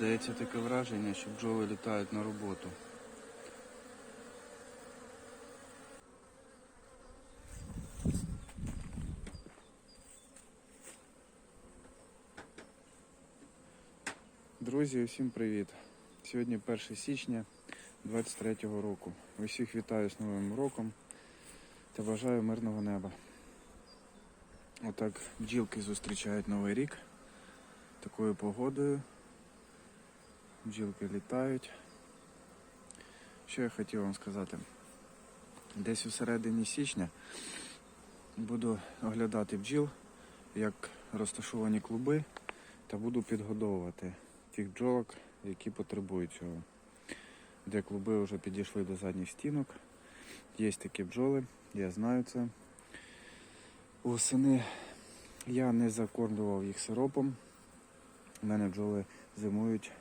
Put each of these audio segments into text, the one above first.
Здається, таке враження, що бджоли літають на роботу. Друзі, усім привіт! Сьогодні 1 січня 23 року. Усіх вітаю з Новим роком та бажаю мирного неба. Отак бджілки зустрічають Новий рік такою погодою. Бджілки літають. Що я хотів вам сказати? Десь у середині січня буду оглядати бджіл, як розташовані клуби, та буду підгодовувати тих бджолок, які потребують цього. Де клуби вже підійшли до задніх стінок. Є такі бджоли, я знаю це. Восени я не закормлював їх сиропом. У мене бджоли зимують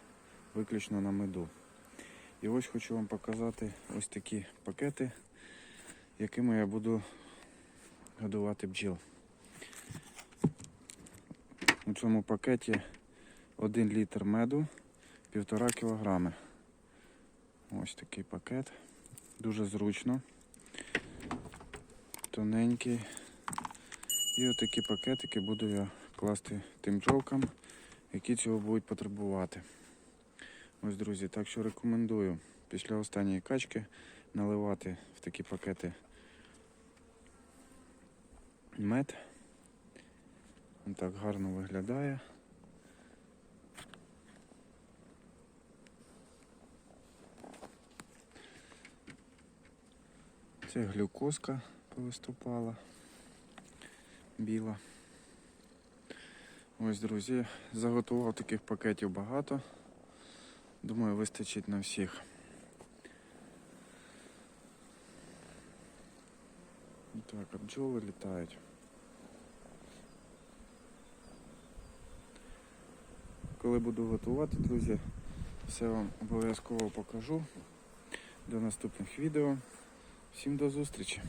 виключно на меду. І ось хочу вам показати ось такі пакети, якими я буду годувати бджіл. У цьому пакеті 1 літр меду, 1,5 кілограми. Ось такий пакет. Дуже зручно. Тоненький. І отакі пакетики буду я класти тим бджолкам, які цього будуть потребувати. Ось, друзі, так що рекомендую після останньої качки наливати в такі пакети мед. Він так гарно виглядає. Це глюкозка повиступала біла. Ось, друзі, заготував таких пакетів багато. Думаю, вистачить на всіх. Так, а бджоли літають. Коли буду готувати, друзі, все вам обов'язково покажу. До наступних відео. Всім до зустрічі!